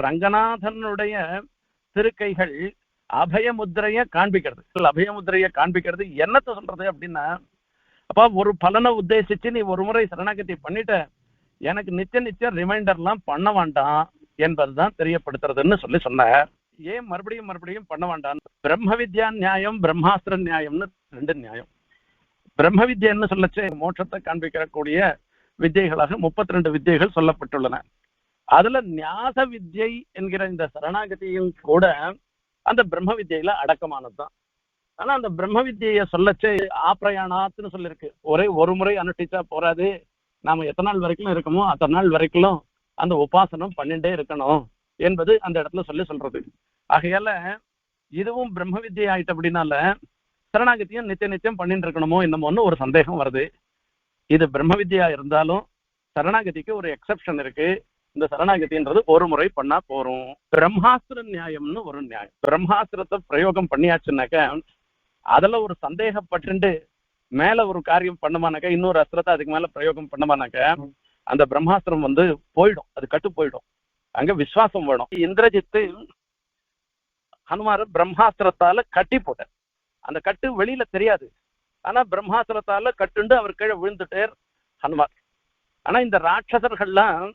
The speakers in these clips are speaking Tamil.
ரங்கநாதனுடைய திருக்கைகள் அபயமுத்திரைய காண்பிக்கிறது. அபயமுத்திரைய காண்பிக்கிறது. என்னத்தை சொல்றது அப்படின்னா அப்ப ஒரு பலனை உத்தேசிச்சு நீ ஒரு முறை சரணாகதி பண்ணிட்ட எனக்கு நிச்சய நிச்சயம் ரிமைண்டர் ரிமைண்டர்லாம் பண்ண வேண்டாம் என்பதுதான் தெரியப்படுத்துறதுன்னு சொல்லி சொன்ன ஏன் மறுபடியும் மறுபடியும் பண்ண வேண்டாம்? பிரம்ம வித்யா நியாயம் பிரம்மாஸ்திர நியாயம்னு ரெண்டு நியாயம். பிரம்ம வித்யான்னு சொல்லச்சு மோட்சத்தை காண்பிக்கக்கூடிய வித்தியைகளாக முப்பத்தி ரெண்டு வித்தியைகள் சொல்லப்பட்டுள்ளன. அதுல நியாச வித்யை என்கிற இந்த சரணாகதியும் கூட அந்த பிரம்ம வித்யில அடக்கமானதுதான். ஆனா அந்த பிரம்ம வித்யை சொல்லச்சு ஆப்ரயாணாத்துன்னு சொல்லியிருக்கு ஒரே ஒரு முறை அனுஷ்டிச்சா போறாது. நாம எத்தனை நாள் வரைக்கும் இருக்கோமோ அத்தனை நாள் வரைக்கும் அந்த உபாசனம் பண்ணிட்டே இருக்கணும் என்பது அந்த இடத்துல சொல்லி சொல்றது. ஆகையால இதுவும் பிரம்ம வித்யை ஆயிட்டு அப்படின்னால சரணாகத்தியும் நித்திய நித்தியம் பண்ணிட்டு இருக்கணுமோ என்னமோன்னு ஒரு சந்தேகம் வருது. இது பிரம்ம வித்யா இருந்தாலும் சரணாகதிக்கு ஒரு எக்ஸெப்ஷன் இருக்கு. இந்த சரணாகதின்றது ஒரு முறை பண்ணா போறோம். பிரம்மாஸ்திர நியாயம்னு ஒரு நியாயம். பிரம்மாஸ்திரத்தை பிரயோகம் பண்ணியாச்சுனாக்க அதுல ஒரு சந்தேகப்பட்டு மேல ஒரு காரியம் பண்ணுமானாக்க இன்னொரு அஸ்திரத்தை அதுக்கு மேல பிரயோகம் பண்ணுமானாக்க அந்த பிரம்மாஸ்திரம் வந்து போயிடும். அது கட்டு போயிடும். அங்க விசுவாசம் வேணும். இந்திரஜித்து ஹனுமார பிரம்மாஸ்திரத்தால கட்டி போட்டார். அந்த கட்டு வெளியில தெரியாது. ஆனா பிரம்மாஸ்திரத்தால கட்டுண்டு அவர் கீழே விழுந்துட்டார் ஹனுமார். ஆனா இந்த ராட்சசர்கள்லாம்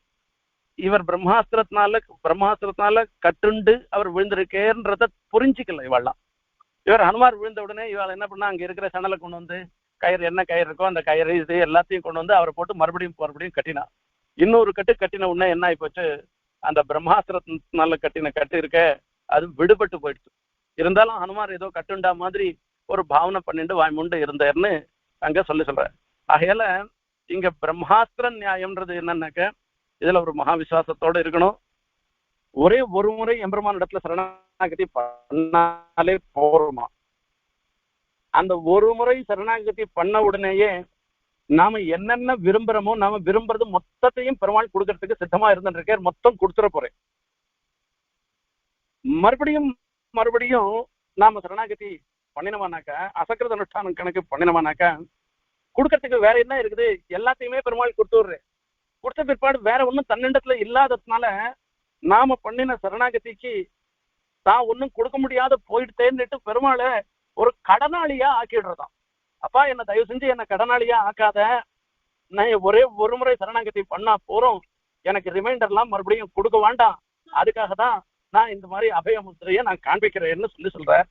இவர் பிரம்மாஸ்திரத்தினால பிரம்மாஸ்திரத்தினால கட்டுண்டு அவர் விழுந்திருக்கேன்றத புரிஞ்சுக்கல இவெல்லாம் இவர் ஹனுமார் விழுந்த உடனே இவள் என்ன பண்ணா அங்க இருக்கிற சணலை கொண்டு வந்து கயிறு என்ன கயிறு இருக்கோ அந்த கயிறு இது எல்லாத்தையும் கொண்டு வந்து அவரை போட்டு மறுபடியும் மறுபடியும் கட்டினா. இன்னொரு கட்டு கட்டின உடனே என்ன ஆயிப்போச்சு? அந்த பிரம்மாஸ்திரத்தினால கட்டின கட்டு இருக்க அது விடுபட்டு போயிடுச்சு. இருந்தாலும் ஹனுமார் ஏதோ கட்டுண்டா மாதிரி ஒரு பாவனை பண்ணிட்டு வாய்முண்டு இருந்தார்னு அங்க சொல்லி சொல்ற ஆகையால இங்க பிரம்மாஸ்திர நியாயம்ன்றது என்னன்னாக்க இதுல ஒரு மகா விசுவாசத்தோட இருக்கணும். ஒரே ஒரு முறை எம்பெருமான் இடத்துல சரணாகதி பண்ணாலே போருமா அந்த ஒரு முறை சரணாகதி பண்ண உடனேயே நாம என்னென்ன விரும்புறோமோ நாம விரும்புறது மொத்தத்தையும் பெருமாள் கொடுக்கறதுக்கு சித்தமா இருந்துருக்கார் மொத்தம் கொடுத்துட போறேன். மறுபடியும் மறுபடியும் நாம சரணாகதி பண்ணினோமானாக்க அசக்கிரத அனுஷ்டானம் கணக்கு பண்ணினோமானாக்க கொடுக்கறதுக்கு வேற என்ன இருக்குது? எல்லாத்தையுமே பெருமாள் கொடுத்து விடுறேன் கொடுத்த பிற்பாடு வேற ஒண்ணும் தன்னெண்டத்துல இல்லாததுனால நாம பண்ணின சரணாகதிக்கு தான் ஒண்ணும் கொடுக்க முடியாத போயிட்டேன்னுட்டு பெருமாளை ஒரு கடனாளியா ஆக்கிடுறதாம். அப்பா என்ன தயவு செஞ்சு என்ன கடனாளியா ஆக்காத. நான் ஒரே ஒரு முறை சரணாகதி பண்ணா போறோம். எனக்கு ரிமைண்டர்லாம் மறுபடியும் கொடுக்க வேண்டாம். அதுக்காக தான் நான் இந்த மாதிரி அபய முத்திரையை நான் காண்பிக்கிறேன்னு சொல்லி சொல்றேன்.